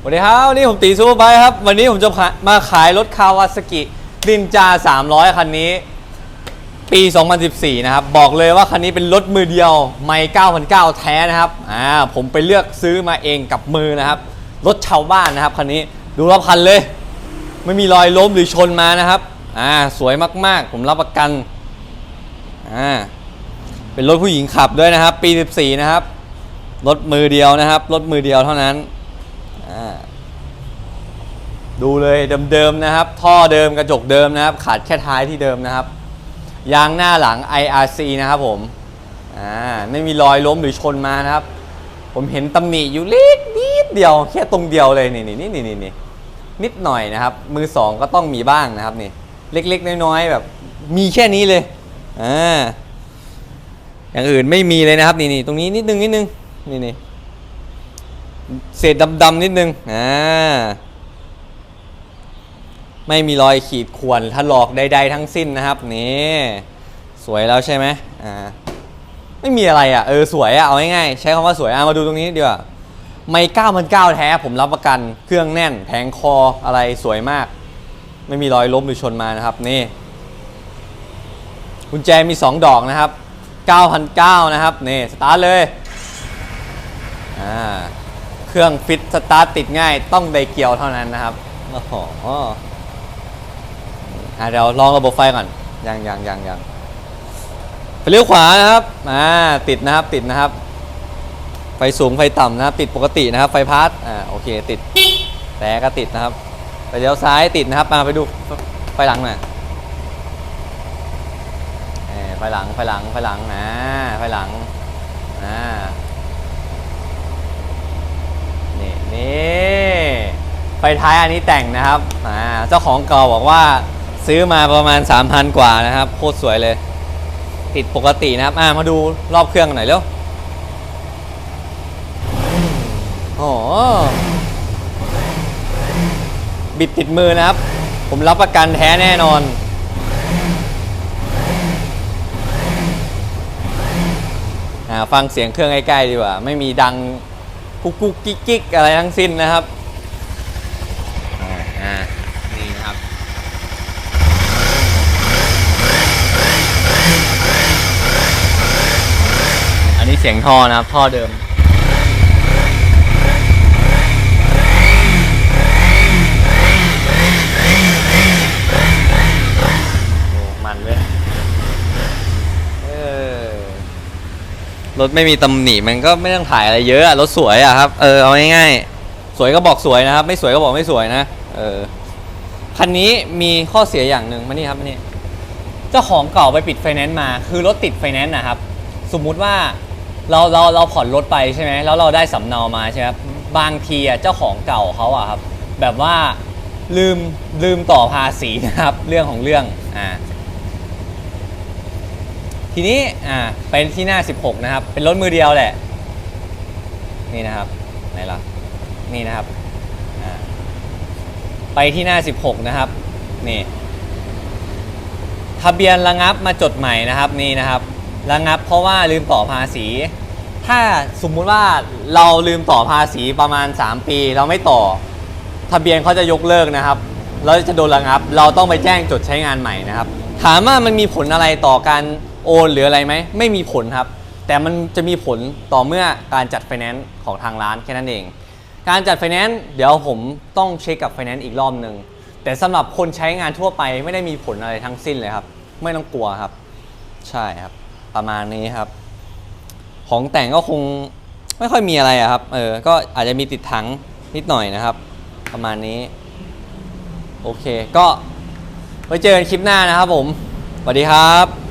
สวัสดีครับวันนี้ผมตีซูเปอร์ไบค์ครับ วันนี้ผมจะมาขายรถคาวาซากิดินจา 300 คันนี้ ปี 2014 นะครับ บอกเลยว่าคันนี้เป็นรถมือเดียว ไม่9,900แท้นะครับอ่าผมไปเลือกซื้อมาเองกับมือนะครับ รถชาวบ้านนะครับคันนี้ดูรอบคันเลย ไม่มีรอยล้มหรือชนมานะครับอ่าสวยมากๆ ผมรับประกันอ่าเป็นรถผู้หญิงขับด้วยนะครับ ปี 14 นะครับรถมือเดียวนะครับรถมือเดียวเท่านั้น ดูเลยเดิมๆนะครับ ท่อเดิมกระจกเดิมนะครับ ขาดแค่ท้ายที่เดิมนะครับ ยางหน้าหลัง IRC นะครับผมไม่มีรอยล้มหรือชนมานะครับ ผมเห็นตำหนิอยู่เล็กนิดเดียวแค่ตรงเดียวเลยนี่นี่นี่นี่นี่นิดหน่อยนะครับ มือสองก็ต้องมีบ้างนะครับนี่ เล็กๆน้อยๆแบบ มีแค่นี้เลยอ่าอย่างอื่นไม่มีเลยนะครับ นี่นี่ตรงนี้นิดนึงนิดนึงนี่นี่ เศษดำๆนิดนึงอ่าไม่มีรอยขีดข่วนถลอกใด ๆ ทั้งสิ้นนะครับนี่สวยแล้วใช่ไหมอ่าไม่มีอะไรอะเออสวยอะเอาง่ายๆใช้คำว่าสวยอะมาดูตรงนี้ดีกว่าไม่เก้าพันเก้าแท้ผมรับประกันเครื่องแน่นแผงคออะไรสวยมาก ไม่มีรอยล้มหรือชนมานะครับนี่กุญแจมี 2 ดอกนะครับ9,900นะครับนี่สตาร์ทเลยอ่า เครื่องฟิตสตาร์ทติดง่ายต้องไดเกียวเท่านั้นนะครับโอ้โหอะเดี๋ยวลองระบบไฟก่อนยังยังยังยังไปเลี้ยวขวานะครับอ่าติดนะครับติดนะครับ ไฟสูงไฟต่ำนะครับ ติดปกตินะครับ ไฟพาร์ทอ่าโอเคติด แต่ก็ติดนะครับ ไปเลี้ยวซ้ายติดนะครับมาไปดูไฟหลังหน่อยเอ่อไฟหลังไฟหลังไฟหลังอ่าไฟหลังอ่า นี่ไฟท้ายอันนี้แต่งนะครับอ่าเจ้าของเก่าบอกว่าซื้อมาประมาณ 3,000 กว่านะครับ โคตรสวยเลย ติดปกตินะครับอ่ามาดูรอบเครื่องหน่อยเร็วโอ้โหบิดติดมือนะครับ ผมรับประกันแท้แน่นอนฟังเสียงเครื่องใกล้ๆดีกว่า ไม่มีดัง กุกกุกกิ๊กกิ๊กอะไรทั้งสิ้นนะครับอ่านี่นะครับ อันนี้เสียงท่อนะครับท่อเดิม โอ้มันเว้ยเออ รถไม่มีตำหนิมันก็ไม่ต้องถ่ายอะไรเยอะอะรถสวยอะครับเออเอาง่ายๆสวยก็บอกสวยนะครับ ไม่สวยก็บอกไม่สวยนะเออคันนี้มีข้อเสียอย่างหนึ่งมานี่ครับมานี่เจ้าของเก่าไปปิดไฟแนนซ์มา คือรถติดไฟแนนซ์นะครับ สมมุติว่าเราเราเราผ่อนรถไปใช่ไหมแล้วเราได้สำเนามาใช่ไหมครับบางทีอะเจ้าของเก่าเขาอะครับ แบบว่าลืมลืมต่อภาษีนะครับ เรื่องของเรื่องอ่า ทีนี้อ่าไปที่หน้า 16 นะครับ เป็นรถมือเดียวแหละ นี่นะครับไหนล่ะนี่นะครับไปที่หน้า 16 นะครับนี่ทะเบียนระงับมาจดใหม่นะครับนี่นะครับ ระงับเพราะว่าลืมต่อภาษี ถ้าสมมุติว่าเราลืมต่อภาษีประมาณ 3 ปี เราไม่ต่อ ทะเบียนเขาจะยกเลิกนะครับ เราจะโดนระงับ เราต้องไปแจ้งจดใช้งานใหม่นะครับ ถามว่ามันมีผลอะไรต่อการ โอนหรืออะไรไหมไม่มีผลครับ แต่มันจะมีผลต่อเมื่อการจัดไฟแนนซ์ของทางร้านแค่นั้นเอง การจัดไฟแนนซ์เดี๋ยวผมต้องเช็คกับไฟแนนซ์อีกรอบหนึ่งแต่สำหรับคนใช้งานทั่วไปไม่ได้มีผลอะไรทั้งสิ้นเลยครับ ไม่ต้องกลัวครับ ใช่ครับ ประมาณนี้ครับ ของแต่งก็คงไม่ค่อยมีอะไรครับ เออ ก็อาจจะมีติดถังนิดหน่อยนะครับ ประมาณนี้ โอเค ก็ไว้เจอกันคลิปหน้านะครับผม สวัสดีครับ